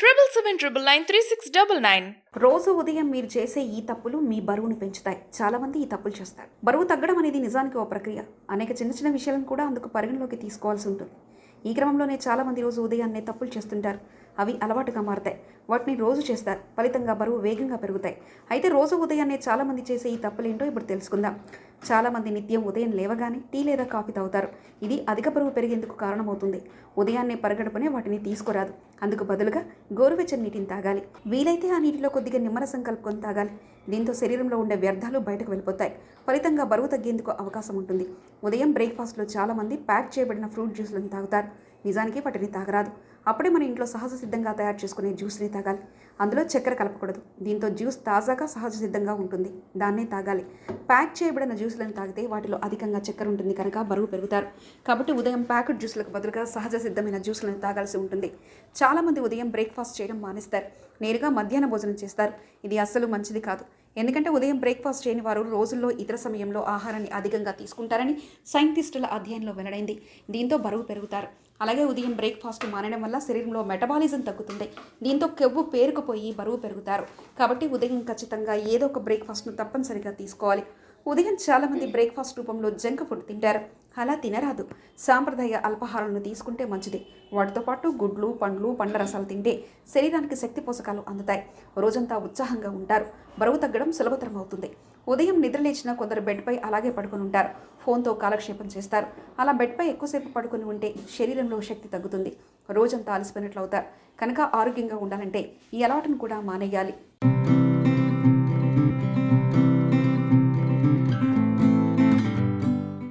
Triple seven triple nine three six double nine రోజు ఉదయం మీరు చేసే ఈ తప్పులు మీ బరువును పెంచుతాయి. చాలా మంది ఈ తప్పులు చేస్తారు. బరువు తగ్గడం అనేది నిజానికి ఓ ప్రక్రియ. అనేక చిన్న చిన్న విషయాలను కూడా అందుకు పరిగణలోకి తీసుకోవాల్సి ఉంటుంది. ఈ క్రమంలోనే చాలా మంది రోజు ఉదయాన్నే తప్పులు చేస్తుంటారు. అవి అలవాటుగా మారతాయి. వాటిని రోజు చేస్తారు. ఫలితంగా బరువు వేగంగా పెరుగుతాయి. అయితే రోజు ఉదయాన్నే చాలామంది చేసే ఈ తప్పులేంటో ఇప్పుడు తెలుసుకుందాం. చాలామంది నిత్యం ఉదయం లేవగానే టీ లేదా కాఫీ తాగుతారు. ఇది అధిక బరువు పెరిగేందుకు కారణమవుతుంది. ఉదయాన్నే పరగడపనే వాటిని తీసుకురాదు. అందుకు బదులుగా గోరువెచ్చని నీటిని తాగాలి. వీలైతే ఆ నీటిలో కొద్దిగా నిమ్మరసం కలుపుకొని తాగాలి. దీంతో శరీరంలో ఉండే వ్యర్థాలు బయటకు వెళ్ళిపోతాయి. ఫలితంగా బరువు తగ్గేందుకు అవకాశం ఉంటుంది. ఉదయం బ్రేక్ఫాస్ట్లో చాలామంది ప్యాక్ చేయబడిన ఫ్రూట్ జ్యూస్లను తాగుతారు. నిజానికి వాటిని తాగరాదు. అప్పుడే మన ఇంట్లో సహజ సిద్ధంగా తయారు చేసుకునే జ్యూస్ని తాగాలి. అందులో చక్కెర కలపకూడదు. దీంతో జ్యూస్ తాజాగా సహజ సిద్ధంగా ఉంటుంది. దాన్నే తాగాలి. ప్యాక్ చేయబడిన జ్యూస్లను తాగితే వాటిలో అధికంగా చక్కెర ఉంటుంది కనుక బరువు పెరుగుతారు. కాబట్టి ఉదయం ప్యాకెట్ జ్యూస్లకు బదులుగా సహజ సిద్ధమైన జ్యూస్లను తాగాల్సి ఉంటుంది. చాలామంది ఉదయం బ్రేక్ఫాస్ట్ చేయడం మానేస్తారు. నేరుగా మధ్యాహ్న భోజనం చేస్తారు. ఇది అస్సలు మంచిది కాదు. ఎందుకంటే ఉదయం బ్రేక్ఫాస్ట్ చేయని వారు రోజుల్లో ఇతర సమయంలో ఆహారాన్ని అధికంగా తీసుకుంటారని సైంటిస్టుల అధ్యయనంలో వెల్లడైంది. దీంతో బరువు పెరుగుతారు. అలాగే ఉదయం బ్రేక్ఫాస్ట్ మానడం వల్ల శరీరంలో మెటబాలిజం తగ్గుతుంది. దీంతో కొవ్వు పేరుకుపోయి బరువు పెరుగుతారు. కాబట్టి ఉదయం ఖచ్చితంగా ఏదో ఒక బ్రేక్ఫాస్ట్ను తప్పనిసరిగా తీసుకోవాలి. ఉదయం చాలామంది బ్రేక్ఫాస్ట్ రూపంలో జంక్ ఫుడ్ తింటారు. అలా తినరాదు. సాంప్రదాయ అల్పాహారాలను తీసుకుంటే మంచిది. వాటితో పాటు గుడ్లు పండ్లు పండ్ల రసాలు తింటే శరీరానికి శక్తి పోషకాలు అందుతాయి. రోజంతా ఉత్సాహంగా ఉంటారు. బరువు తగ్గడం సులభతరం అవుతుంది ఉదయం నిద్రలేచిన కొందరు బెడ్పై అలాగే పడుకొని ఉంటారు. ఫోన్తో కాలక్షేపం చేస్తారు. అలా బెడ్పై ఎక్కువసేపు పడుకొని ఉంటే శరీరంలో శక్తి తగ్గుతుంది. రోజంతా అలసిపోయినట్లు అవుతారు కనుక ఆరోగ్యంగా ఉండాలంటే ఈ అలవాటును కూడా మానేయాలి.